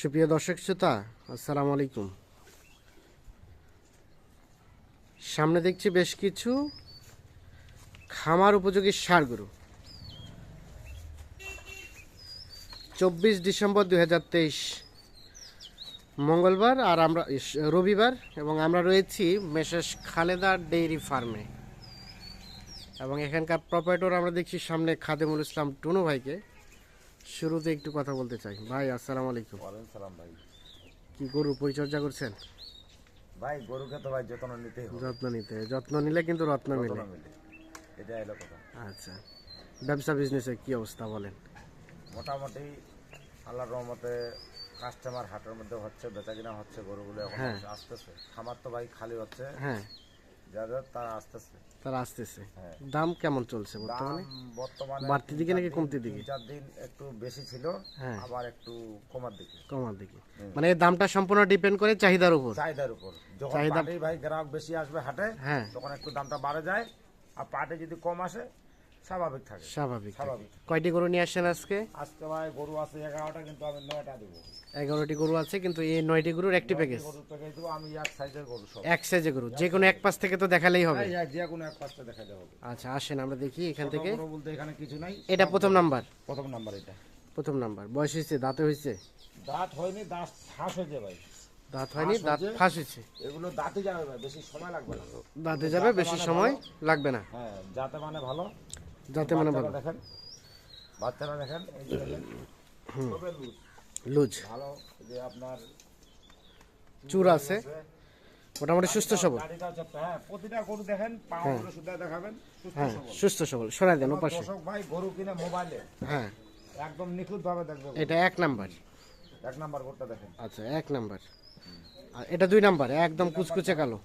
সুপ্রিয় দর্শক শ্রোতা, আসসালামু আলাইকুম। সামনে দেখছি বেশ কিছু খামার উপযোগী সার গরু চব্বিশ ডিসেম্বর দুই হাজার তেইশ, মঙ্গলবার আর আমরা রবিবার এবং আমরা রয়েছি মেসেস খালেদা ডেইরি ফার্মে। এবং এখানকার প্রপারেটর আমরা দেখছি সামনে খাদেমুল ইসলাম টুনু ভাইকে। শুরুতে একটু কথা বলতে চাই। ভাই আসসালামু আলাইকুম। ওয়ালাইকুম সালাম ভাই। কি গরু পরিচর্যা করছেন? ভাই গরুকে তো ভাই যত্ন হবে। যত্ন নিতে যত্ন নিলে কিন্তু রত্ন মেলে। এটা এলো কথা। আচ্ছা। ব্যবসা বিজনেসের কি অবস্থা বলেন? মোটামুটি আল্লাহর রহমতে কাস্টমার হাটের মধ্যে হচ্ছে বেচা কিনা হচ্ছে গরুগুলো এখন হ্যাঁ। আসতেছে। খামার তো ভাই খালি হচ্ছে। হ্যাঁ। যাদের তারা আসতেছে। তারা আসতেছে। হ্যাঁ। দাম কেমন চলছে বর্তমানে? বর্তমানে বাড়তি দিকে নাকি কমতি দিকে? চার দিন একটু বেশি ছিল হ্যাঁ। আবার একটু কমার দিকে। কমার দিকে। মানে দামটা সম্পূর্ণ ডিপেন্ড করে চাহিদার উপর। চাহিদার উপর। যখন চাহিদা- ভাই গ্রাহক বেশি আসবে হাটে হ্যাঁ। তখন একটু দামটা বাড়ে যায় আর পাটে যদি কম আসে স্বাভাবিক থাকে। স্বাভাবিক স্বাভাবিক কয়টি গরু নিয়ে আসছেন আজকে? আজকে ভাই গরু আছে এগারোটা কিন্তু আমি নয়টা দেবো। এগারোটি গরু আছে কিন্তু এই নয়টি গরুর একটি প্যাকেজ আমি এক সাইজের গরু এক সাইজে গরু যে কোনো এক পাশ থেকে তো দেখালেই হবে। যে কোনো এক পাঁচটা দেখা যাবে আচ্ছা আসেন আমরা দেখি এখান থেকে। বলতে এখানে কিছু নাই। এটা প্রথম নাম্বার। প্রথম নাম্বার এটা। প্রথম নাম্বার। বয়স হয়েছে দাঁতে হয়েছে? দাঁত হয়নি দাঁত ফাঁস হয়েছে ভাই। দাঁত হয়নি দাঁত ফাঁস হয়েছে। এগুলো দাঁতে যাবে ভাই বেশি সময় লাগবে না। দাঁতে যাবে বেশি সময় লাগবে না। হ্যাঁ যাতে মানে ভালো। যাতে মানে ভালো দেখেন। বাচ্চারা দেখেন এই যে দেখেন লুজ। ভালো যে আপনার চুর আছে। মোটামুটি সুস্থ সবল। হ্যাঁ প্রতিটা গরু দেখেন পাগুলো সুদ্ধা দেখাবেন সুস্থ হ্যাঁ। সুস্থ সবল। সরাই দেন ওপাশে। দর্শক ভাই গরু কিনে মোবাইলে হ্যাঁ। একদম নিখুঁত ভাবে দেখবে এটা এক নাম্বার। এক নাম্বার গরুটা দেখেন। আচ্ছা এক নাম্বার। আর এটা দুই নাম্বার একদম কুচকুচে কালো।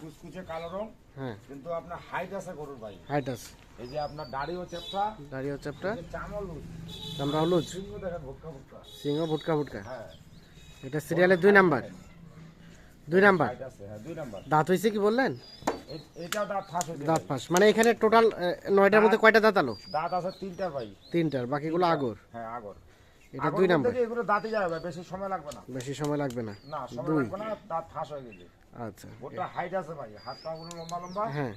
কুচকুচে কালো রং। হ্যাঁ। কিন্তু আপনার হাইট আছে গরুর ভাই। হাইট আছে। এই যে আপনার দাড়িও দাঁড়িয়ে চাপটা এই যে চামল লুজ চামড়াও সিংহ দেখেন ভুটকা ভুটকা। সিংহ ভুটকা ভুটকা। হ্যাঁ। এটা সিরিয়ালের দুই নাম্বার দুই নাম্বার আছে হ্যাঁ দাঁত হয়েছে কি বললেন? দাঁত ফাঁস মানে এখানে টোটাল নয়টার মধ্যে কয়টা দাঁত আলো? দাঁত আছে তিনটার ভাই। তিনটার বাকিগুলো আগর। হ্যাঁ আগর। এটা দুই নাম্বার। কি এগুলো দাঁতে যাবে বেশি সময় লাগবে না। বেশি সময় লাগবে না। না সময় লাগবে না দাঁত ফাঁস হয়ে গেছে। আচ্ছা। গোটা হাইট আছে ভাই হাত পা গুলো লম্বা লম্বা। হ্যাঁ।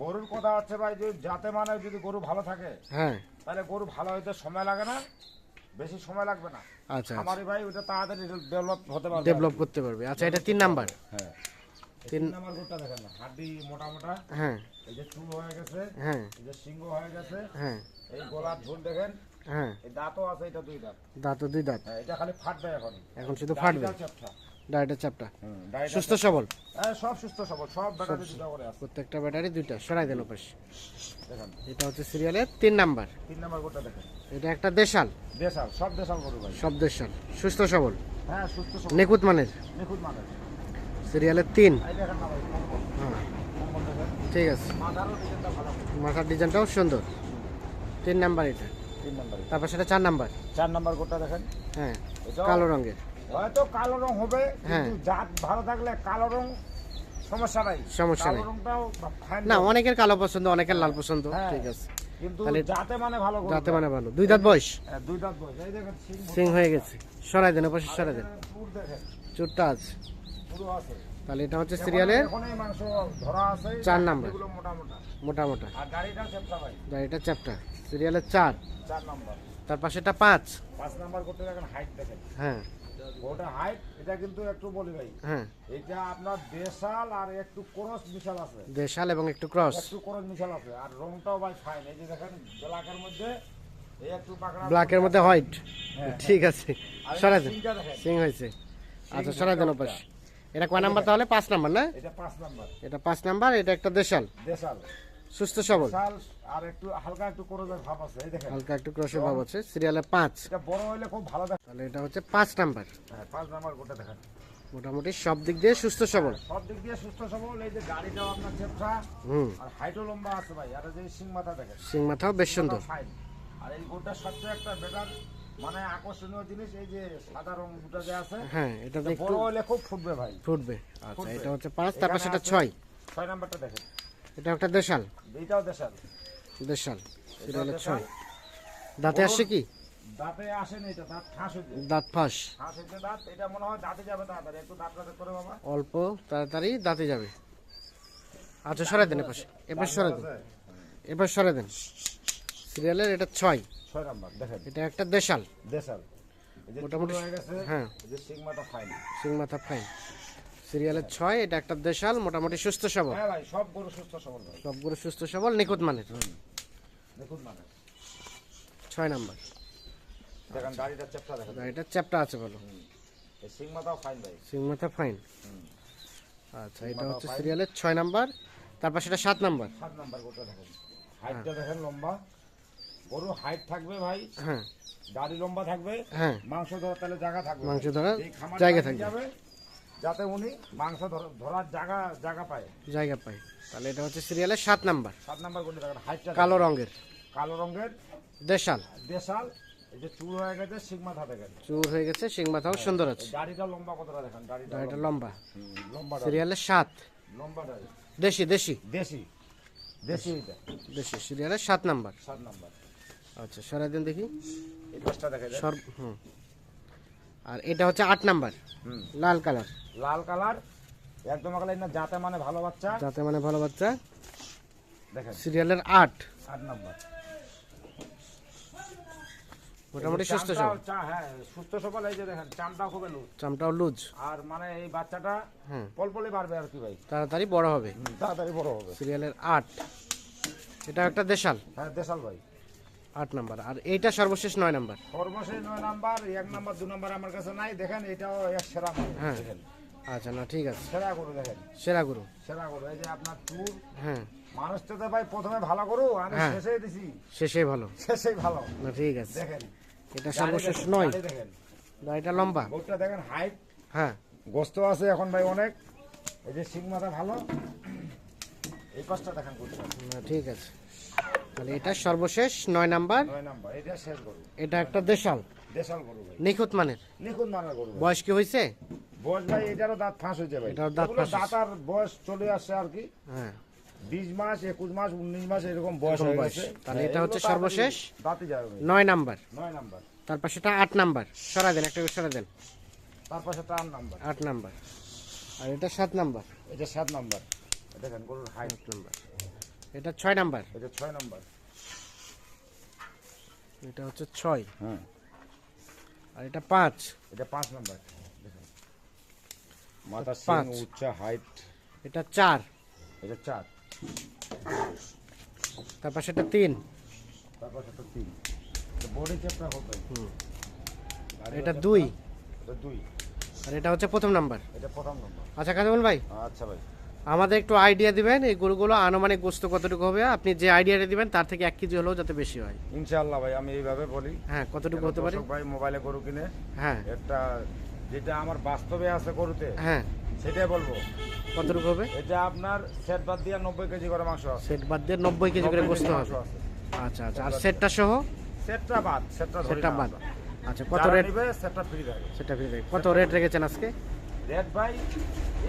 গরুর কথা হচ্ছে ভাই যে যাতে মানে যদি গরু ভালো থাকে হ্যাঁ। তাহলে গরু ভালো হইতে সময় লাগে না বেশি সময় লাগবে না। আচ্ছা আমারই ভাই ওটা তাড়াতাড়ি ডেভেলপ হতে পারবে ডেভেলপ করতে পারবে। আচ্ছা এটা তিন নাম্বার। হ্যাঁ। তিন নাম্বার গরুটা দেখেন না হাড্ডি মোটা মোটা। হ্যাঁ। এই যে চুল হয়ে গেছে হ্যাঁ। এই যে সিংহ হয়ে গেছে। হ্যাঁ। এই গলার ঝুল দেখেন হ্যাঁ। এই দাঁতও আছে এটা দুই দাঁত। দাঁত দুই দাঁত। হ্যাঁ এটা খালি ফাটবে এখন। এখন শুধু ফাটবে? ডায়েটের চাপটা? সুস্থ সবল? হ্যাঁ, সব সুস্থ সবল সব ব্যাটারি দুটা করে আছে। প্রত্যেকটা ব্যাটারি দুইটা সরাই দেন ওপাশ। এটা হচ্ছে সিরিয়ালের তিন নাম্বার। তিন নাম্বার গরুটা দেখেন। এটা একটা দেশাল। দেশাল সব দেশাল গরু ভাই। সব দেশাল। সুস্থ সবল? হ্যাঁ সুস্থ সবল। নিখুঁত মানের? নিখুঁত মানে সিরিয়ালের তিন। হ্যাঁ। ঠিক আছে। মাথার ডিজাইনটাও সুন্দর। তিন নাম্বার এটা। তিন নাম্বারে। তারপর সেটা চার নাম্বার। চার নাম্বার গরুটা দেখেন। হ্যাঁ কালো রঙের। হয়তো কালো রং হবে হ্যাঁ। কিন্তু জাত ভালো থাকলে কালো রং সমস্যা নাই। সমস্যা নেই। না অনেকের কালো পছন্দ অনেকের লাল পছন্দ। হ্যাঁ। ঠিক আছে। কিন্তু তাহলে- যাতে মানে ভালো যাতে মানে ভালো। দুই দাঁত বয়স? হ্যাঁ, দুই দাঁত বয়স। এই দেখেন সিং হয়ে গেছে। সরাই দেন ওপাশে সরাই দেন। আছে। পুরো আছে। তাহলে এটা হচ্ছে সিরিয়ালের এখন মাংস ধরা আছে চার নাম্বার। মোটা মোটা। গাড়িটা চ্যাপ্টার সিরিয়ালের চার। চার নাম্বার। তার পাশেটা পাঁচ। পাঁচ নাম্বার করতে দেখেন হাইট দেখেন। হ্যাঁ। ওটা হাইট এটা কিন্তু একটু বলি ভাই। হ্যাঁ। এটা আপনার দেশাল আর একটু ক্রস মিশাল আছে। দেশাল এবং একটু ক্রস। একটু ক্রস মিশাল আছে। আর রংটাও ভাই ফাইন এই যে দেখেন ব্ল্যাকের মধ্যে এই একটু পাকড়া ব্ল্যাকের মধ্যে হোয়াইট হ্যাঁ। ঠিক আছে। এই সরাই দেখেন। সিং হয়েছে। আচ্ছা সরাই দেন ওপাশ। এটা কয় নাম্বার তাহলে? পাঁচ নাম্বার না? এটা পাঁচ নাম্বার। এটা পাঁচ নাম্বার এটা একটা দেশাল। দেশাল। সুস্থ সবল। আর একটু হালকা একটু ক্রসের ভাব আছে এই দেখেন। হালকা একটু ক্রসের ভাব আছে। সিরিয়ালে পাঁচ। এটা বড় হইলে খুব ভালো দেখ তাহলে এটা হচ্ছে পাঁচ নাম্বার। হ্যাঁ পাঁচ নাম্বার গোটা দেখেন। মোটামুটি সব দিক দিয়ে সুস্থ সবল। সব দিক দিয়ে সুস্থ সবল। এই যে গাড়িটাও আপনার চেপটা হুম। আর হাইটও লম্বা আছে ভাই। আর যে সিং মাথা দেখেন। সিং মাথাও বেশ সুন্দর। আর এই গোটা সবচেয়ে একটা বেটার মানে আকর্ষণীয় জিনিস এই যে সাদা রং দুটা যে আছে হ্যাঁ এটা এটা একটু বড় হলে খুব ফুটবে ভাই। ফুটবে। আচ্ছা এটা হচ্ছে পাঁচ তারপর এখানে সেটা আছে- ছয়। ছয় নাম্বারটা দেখেন। এটা একটা দেশাল। এইটাও দেশাল। দেশাল। সিরিয়ালে এটাও ছয়। দাঁতে আসছে কি? দাঁতে আসেনি এটা দাঁত ঠাস হইতে দাঁত ফাঁস। ঠাস হইতে দাঁত এটা মনে হয় দাঁতে যাবে তাড়াতাড়ি। একটু দাঁত দাঁতে করে বাবা। অল্প তাড়াতাড়ি দাঁতে যাবে। আচ্ছা সরে দেন এপাশে। এবার সরে দেন। এবার সরে দেন। সিরিয়ালের এটা ছয়। ছয় নাম্বার দেখেন। এটা একটা দেশাল। দেশাল। মোটামুটি- হয়ে গেছে হ্যাঁ। এই যে সিগমাটা ফাইন ফাইন সিরিয়ালের ছয় এটা একটা দেশাল মোটামুটি সুস্থ সবল। হ্যাঁ ভাই সব গরু সুস্থ সবল ভাই। সবগুলো সুস্থ সবল নিখুঁত মানের। দেখুন মানে ছয় নাম্বার। দেখেন গাড়িটা চেপটা দেখেন। এটা চ্যাপটা আছে বলো। এই সিগমাটাও ফাইন ভাই। ফাইন আচ্ছা এটা হচ্ছে সিরিয়ালের ছয় নাম্বার তারপর সেটা সাত নাম্বার। সাত নাম্বার গরুটা দেখেন। হাইটটা দেখেন লম্বা। গরু হাইট থাকবে ভাই হ্যাঁ। দাড়ি লম্বা থাকবে হ্যাঁ। মাংস ধরার তাহলে জায়গা থাকবে। মাংস ধরার জায়গা থাকবে। যাতে উনি মাংস ধর- ধরার জায়গা জায়গা পায়। জায়গা পাই তাহলে এটা হচ্ছে সিরিয়ালের সাত নাম্বার। সাত নাম্বার গরু দেখেন হাইটটা কালো রঙের। কালো রঙের। দেশাল। দেশাল এই যে চুল হয়ে গেছে সিগমাথা দেখেন। চুর হয়ে গেছে সিং মাথাও সুন্দর আছে। দাড়িটা লম্বা কতটা দেখেন? দাড়িটা লম্বা। লম্বা। সিরিয়ালের সাত। লম্বা দাড়ি। দেশি দেশি। দেশি। দেশি এটা। দেশি সিরিয়ালের সাত নাম্বার। সাত নাম্বার। আচ্ছা সারাদিন দেখি। এই পাঁচটা দেখা যায় সর হুম। আর এটা হচ্ছে আট নাম্বার। হুম। লাল কালার। লাল কালার একদম কালার না যাতে মানে ভালো বাচ্চা। যাতে মানে ভালো বাচ্চা। দেখেন। সিরিয়ালের আট। আট নাম্বার। মোটামুটি সুস্থ সবল। হ্যাঁ সুস্থ সবল এই যে দেখেন চামটাও খুবই লুজ চামটাও লুজ। আর মানে এই বাচ্চাটা হ্যাঁ পলপলে বাড়বে আর কি ভাই। তাড়াতাড়ি বড় হবে। তাড়াতাড়ি বড় হবে। সিরিয়ালের আট। এটা একটা দেশাল। হ্যাঁ দেশাল ভাই। আট নাম্বার। আর এইটা সর্বশেষ নয় নাম্বার। সর্বশেষ নয় নাম্বার এক নাম্বার দু নাম্বার আমার কাছে নাই। দেখেন এটাও এক সেরা হ্যাঁ। আচ্ছা না ঠিক আছে। সেরা গরু দেখেন। সেরা গুরু। সেরা গরু এই যে আপনার চুর হ্যাঁ। মানুষ তো ভাই প্রথমে ভালো গরু আমি হ্যাঁ। শেষে দিছি। শেষে ভালো। শেষেই ভালো। না ঠিক আছে। দেখেন। এটা সর্বশেষ নয়। দেখেন। গাড়িটা লম্বা। গরুটা দেখেন হাইট হ্যাঁ। গোস্ত আছে এখন ভাই অনেক। এই যে সিং মাথা ভালো। এই পাঁচটা দেখেন গরুটা। না ঠিক আছে। তাহলে এটা সর্বশেষ নয় নাম্বার। এটা শেষ গরু। এটা একটা দেশাল। দেশাল গরু ভাই। নিখুঁত মানের? নিখুঁত মানের গরু বয়স কি হয়েছে বয়স ভাই এটারও দাঁত ফাঁস হয়েছে ভাই। এটারও দাঁত ফাঁস দাঁত আর বয়স চলে আসছে আর কি। হ্যাঁ। বিশ মাস একুশ মাস উনিশ মাস এরকম বয়স হয়ে গেছে। তাহলে হ্যাঁ, এটা হচ্ছে সর্বশেষ? দাঁতই যাবে নয় নাম্বার। নয় নাম্বার। তারপর সেটা আট নাম্বার। সরা দেন একটা সরা দেন। তার পাশে তার নাম্বার। আট নাম্বার। আর এটা সাত নাম্বার। এটা সাত নাম্বার। দেখেন গরুর হাইট নাম্বার। এটা ছয় নাম্বার। এটা ছয় নাম্বার। এটা হচ্ছে ছয়। হ্যাঁ। আর এটা পাঁচ। এটা পাঁচ নাম্বার। মাথা। সিং উচ্চা হাইট এটা চার। এটা চার। তারপর সেটা তিন। তারপর সেটা তিন। বডি চেপটা হবে। এটা দুই। এটা দুই। আর এটা হচ্ছে প্রথম নাম্বার। এটা প্রথম নম্বর। আচ্ছা কাজমল ভাই। আচ্ছা ভাই। আমাদের একটু আইডিয়া দিবেন এই গরুগুলো আনুমানিক গোস্ত কতটুকু হবে আপনি যে আইডিয়াটা দিবেন তার থেকে এক কেজি হলেও যাতে বেশি হয়। ইনশাআল্লাহ ভাই আমি এইভাবে বলি। হ্যাঁ কতটুকু হতে পারে? ভাই মোবাইলে গরু কিনে হ্যাঁ। একটা যেটা আমার বাস্তবে আছে গরুতে হ্যাঁ। সেটাই বলব। কতটুকু হবে? এটা আপনার সেট বাদ দিয়ে নব্বই কেজি করে মাংস আছে। সেট বাদ দিয়ে নব্বই কেজি করে 90 গোস্ত হবে। আছে। আচ্ছা আচ্ছা। আর সেটটা সহ? সেটটা বাদ সেটটা সেটটা বাদ। আচ্ছা কত রেট সেটটা ফ্রি থাকে। সেটটা ফ্রি দেয় কত রেট রেখেছেন আজকে? রেট ভাই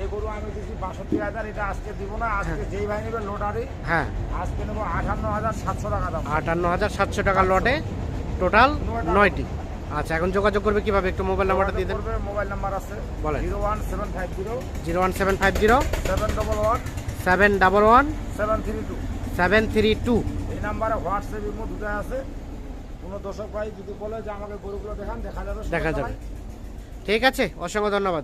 এই গরু আমি দিচ্ছি বাষট্টি হাজার এটা আজকে দিব না আজকে যেই ভাই নেবে লোটারি হ্যাঁ। আজকে নেব আটান্ন হাজার সাতশো টাকা দাম। আটান্ন হাজার সাতশো টাকা লটে টোটাল নয়টি আচ্ছা এখন যোগাযোগ করবে কীভাবে? একটু মোবাইল নাম্বারটা দিয়ে দেন। মোবাইল নাম্বার আছে। বলেন। Zero one seven five zero zero one seven five zero seven double one seven double one seven three two. Seven three two. এই নাম্বারে হোয়াটসঅ্যাপ ইমো দুটাই আছে। কোনো দর্শক ভাই যদি বলে যে আমাকে গরুগুলো দেখান দেখা যাবে দেখা যাবে। ঠিক আছে অসংখ্য ধন্যবাদ।